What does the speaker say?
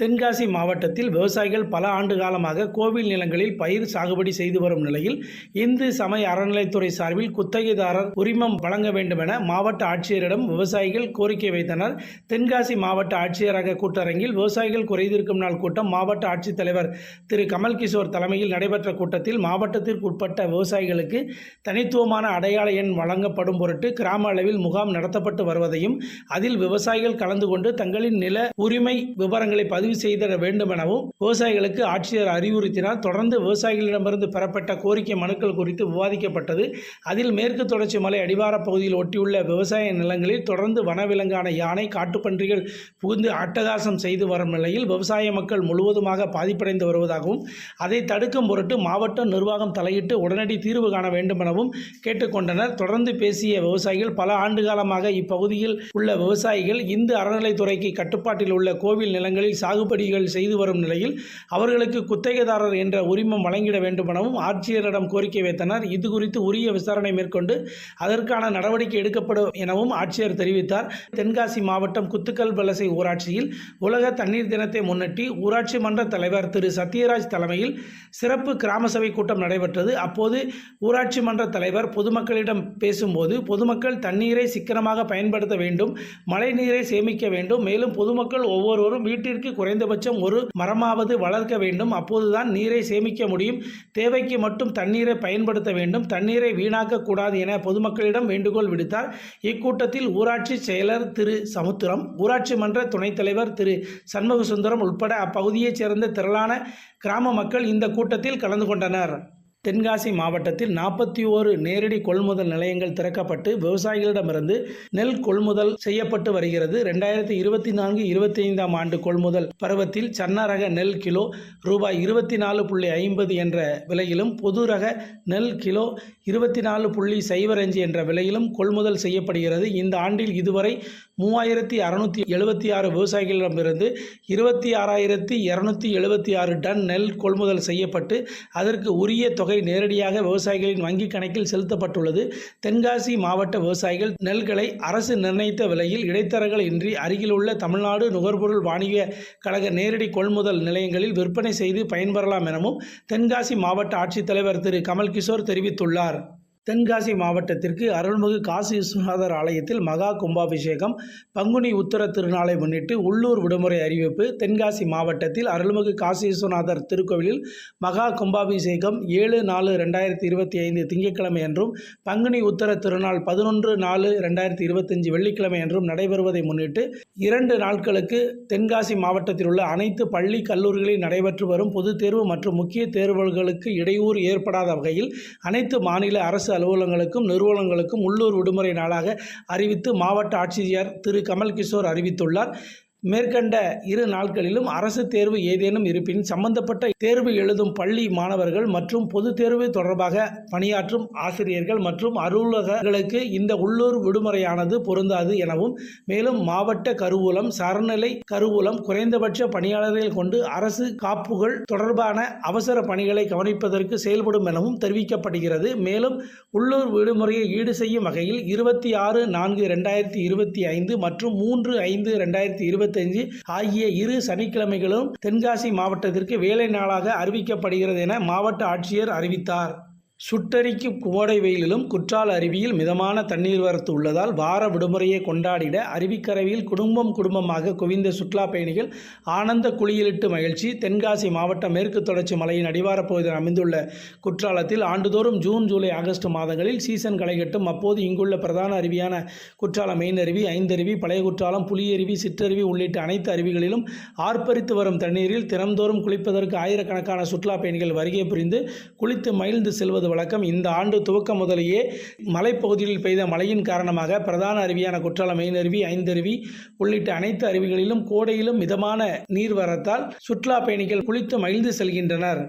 தென்காசி மாவட்டத்தில் விவசாயிகள் பல ஆண்டு காலமாக கோவில் நிலங்களில் பயிர் சாகுபடி செய்து வரும் நிலையில் இந்து சமய அறநிலைத்துறை சார்பில் குத்தகைதாரர் உரிமம் வழங்க வேண்டுமென மாவட்ட ஆட்சியரிடம் விவசாயிகள் கோரிக்கை வைத்தனர். தென்காசி மாவட்ட ஆட்சியரக கூட்டரங்கில் விவசாயிகள் குறைதீர்க்கும் நாள் கூட்டம் மாவட்ட ஆட்சித்தலைவர் திரு. கமல் கிஷோர் தலைமையில் நடைபெற்ற கூட்டத்தில் மாவட்டத்திற்கு உட்பட்ட விவசாயிகளுக்கு தனித்துவமான அடையாள எண் வழங்கப்படும் பொருட்டு கிராம அளவில் முகாம் நடத்தப்பட்டு வருவதையும் அதில் விவசாயிகள் கலந்து கொண்டு தங்களின் நில உரிமை விவரங்களை பதிவு செய்திட வேண்டும் எனவும் விவசாயிகளுக்கு ஆட்சியர் அறிவுறுத்தினார். தொடர்ந்து விவசாயிகளிடமிருந்து பெறப்பட்ட கோரிக்கை மனுக்கள் குறித்து விவாதிக்கப்பட்டது. அதில் மேற்கு தொடர்ச்சி மலை அடிவாரப் பகுதியில் ஒட்டியுள்ள விவசாய நிலங்களில் தொடர்ந்து வனவிலங்கான யானை காட்டுப்பன்றிகள் புகுந்து அட்டகாசம் செய்து வரும் நிலையில் விவசாய மக்கள் முழுவதுமாக பாதிப்படைந்து வருவதாகவும் அதை தடுக்கும் பொருட்டு மாவட்ட நிர்வாகம் தலையிட்டு உடனடி தீர்வு காண வேண்டும் எனவும் கேட்டுக்கொண்டனர். தொடர்ந்து பேசிய விவசாயிகள் பல ஆண்டு காலமாக இப்பகுதியில் உள்ள விவசாயிகள் இந்து அறநிலைத்துறைக்கு கட்டுப்பாட்டில் உள்ள கோவில் நிலங்களில் சாகு சாகுபடிகள் செய்து வரும் நிலையில் அவர்களுக்கு குத்தகைதாரர் என்ற உரிமம் வழங்கிட வேண்டுமெனவும் ஆட்சியரிடம் கோரிக்கை வைத்தனர். இது குறித்து உரிய விசாரணை மேற்கொண்டு அதற்கான நடவடிக்கை எடுக்கப்படும் எனவும் ஆட்சியர் தெரிவித்தார். தென்காசி மாவட்டம் குத்துக்கல் வலசை ஊராட்சியில் உலக தண்ணீர் தினத்தை முன்னிட்டு ஊராட்சி மன்ற தலைவர் திரு. சத்யராஜ் தலைமையில் சிறப்பு கிராம சபை கூட்டம் நடைபெற்றது. அப்போது ஊராட்சி மன்ற தலைவர் பொதுமக்களிடம் பேசும்போது பொதுமக்கள் தண்ணீரை சிக்கனமாக பயன்படுத்த வேண்டும் மழை நீரை சேமிக்க வேண்டும். மேலும் பொதுமக்கள் ஒவ்வொருவரும் வீட்டிற்கு குறைந்தபட்சம் ஒரு மரமாவது வளர்க்க வேண்டும். அப்போதுதான் நீரை சேமிக்க முடியும். தேவைக்கு மட்டும் தண்ணீரை பயன்படுத்த வேண்டும். தண்ணீரை வீணாக்க கூடாது என பொதுமக்களிடம் வேண்டுகோள் விடுத்தார். இக்கூட்டத்தில் ஊராட்சி செயலர் திரு சமுத்திரம் ஊராட்சி மன்ற துணைத் தலைவர் திரு சண்முக சுந்தரம் உட்பட அப்பகுதியைச் சேர்ந்த திரளான கிராம மக்கள் இந்த கூட்டத்தில் கலந்து கொண்டனர். தென்காசி மாவட்டத்தில் நாற்பத்தி ஓரு நேரடி கொள்முதல் நிலையங்கள் திறக்கப்பட்டு விவசாயிகளிடமிருந்து நெல் கொள்முதல் செய்யப்பட்டு வருகிறது. ரெண்டாயிரத்தி இருபத்தி நான்கு இருபத்தி ஐந்தாம் ஆண்டு கொள்முதல் பருவத்தில் சன்ன ரக நெல் கிலோ ரூபாய் இருபத்தி நாலு புள்ளி ஐம்பது என்ற விலையிலும் பொது ரக நெல் கிலோ இருபத்தி நாலு புள்ளி சைபர் அஞ்சு என்ற விலையிலும் கொள்முதல் செய்யப்படுகிறது. இந்த ஆண்டில் இதுவரை மூவாயிரத்தி அறுநூத்தி எழுபத்தி ஆறு விவசாயிகளிடமிருந்து இருபத்தி ஆறாயிரத்தி இரநூத்தி எழுபத்தி ஆறு டன் நெல் கொள்முதல் செய்யப்பட்டு அதற்கு உரிய தொகை நேரடியாக விவசாயிகளின் வங்கிக் கணக்கில் செலுத்தப்பட்டுள்ளது. தென்காசி மாவட்ட விவசாயிகள் நெல்களை அரசு நிர்ணயித்த விலையில் இடைத்தரகர்கள் இன்றி அருகிலுள்ள தமிழ்நாடு நுகர்பொருள் வாணிக கழக நேரடி கொள்முதல் நிலையங்களில் விற்பனை செய்து பயன்பெறலாம் எனவும் தென்காசி மாவட்ட ஆட்சித்தலைவர் திரு. கமல் கிஷோர் தெரிவித்துள்ளார். தென்காசி மாவட்டத்திற்கு அருள்மிகு காசி விஸ்வநாதர் ஆலயத்தில் மகா கும்பாபிஷேகம் பங்குனி உத்தர திருநாளை முன்னிட்டு உள்ளூர் விடுமுறை அறிவிப்பு தென்காசி மாவட்டத்தில் அருள்மிகு காசி விஸ்வநாதர் திருக்கோவிலில் மகா கும்பாபிஷேகம் ஏழு நாலு ரெண்டாயிரத்தி இருபத்தி ஐந்து திங்கட்கிழமை என்றும் பங்குனி உத்தர திருநாள் பதினொன்று நாலு ரெண்டாயிரத்தி இருபத்தஞ்சு வெள்ளிக்கிழமை என்றும் நடைபெறுவதை முன்னிட்டு இரண்டு நாட்களுக்கு தென்காசி மாவட்டத்தில் உள்ள அனைத்து பள்ளி கல்லூரிகளில் நடைபெற்று வரும் பொதுத் தேர்வு மற்றும் முக்கிய தேர்வுகளுக்கு இடையூறு ஏற்படாத வகையில் அனைத்து மாநில அரசு அலுவலகங்களுக்கும் நிறுவனங்களுக்கும் உள்ளூர் விடுமுறை நாளாக அறிவித்து மாவட்ட ஆட்சியர் திரு. கமல் கிஷோர் அறிவித்துள்ளார். மேற்கண்ட இரு நாட்களிலும் அரசு தேர்வு ஏதேனும் இருப்பின் சம்பந்தப்பட்ட தேர்வு எழுதும் பள்ளி மாணவர்கள் மற்றும் பொதுத் தேர்வு தொடர்பாக பணியாற்றும் ஆசிரியர்கள் மற்றும் அலுவலகர்களுக்கு இந்த உள்ளூர் விடுமுறையானது பொருந்தாது எனவும் மேலும் மாவட்ட கருவூலம் சரநிலை கருவூலம் குறைந்தபட்ச பணியாளர்கள் கொண்டு அரசு காப்புகள் தொடர்பான அவசர பணிகளை கவனிப்பதற்கு செயல்படும் எனவும் தெரிவிக்கப்படுகிறது. மேலும் உள்ளூர் விடுமுறையை ஈடு செய்யும் வகையில் இருபத்தி ஆறு நான்கு ரெண்டாயிரத்தி இருபத்தி ஐந்து மற்றும் மூன்று ஐந்து ரெண்டாயிரத்தி இருபத்தஞ்சு ஆகிய இரு சனிக்கிழமைகளும் தென்காசி மாவட்டத்திற்கு வேலை நாளாக அறிவிக்கப்படுகிறது என மாவட்ட ஆட்சியர் அறிவித்தார். சுட்டரிக்கும் கோடை வெயிலிலும் குற்றால அருவியில் மிதமான தண்ணீர் வரத்து உள்ளதால் வார விடுமுறையை கொண்டாடிட அருவிக்கரவியில் குடும்பம் குடும்பமாக குவிந்த சுற்றுலா பயணிகள் ஆனந்த குளியலிட்டு மகிழ்ச்சி. தென்காசி மாவட்டம் மேற்கு தொடர்ச்சி மலையின் அடிவாரப் பகுதியில் அமைந்துள்ள குற்றாலத்தில் ஆண்டுதோறும் ஜூன் ஜூலை ஆகஸ்ட் மாதங்களில் சீசன் களைகட்டும். அப்போது இங்குள்ள பிரதான அருவியான குற்றாலம் மெயின் அருவி ஐந்தருவி பழைய குற்றாலம் புலியருவி சிற்றருவி உள்ளிட்ட அனைத்து அருவிகளிலும் ஆர்ப்பரித்து வரும் தண்ணீரில் தினம்தோறும் குளிப்பதற்கு ஆயிரக்கணக்கான சுற்றுலா பயணிகள் வருகை புரிந்து குளித்து மகிழ்ந்து செல்வது வழக்கம் இந்த ஆண்டு துவக்கம் முதலேயே மலைப்பகுதியில் பெய்த மழையின் காரணமாக பிரதான அருவியான குற்றாலம் மெயின் அருவி ஐந்தருவி உள்ளிட்ட அனைத்து அருவிகளிலும் கோடையிலும் மிதமான நீர்வரத்தால் சுற்றுலா பயணிகள் குளித்து மகிழ்ந்து செல்கின்றனர்.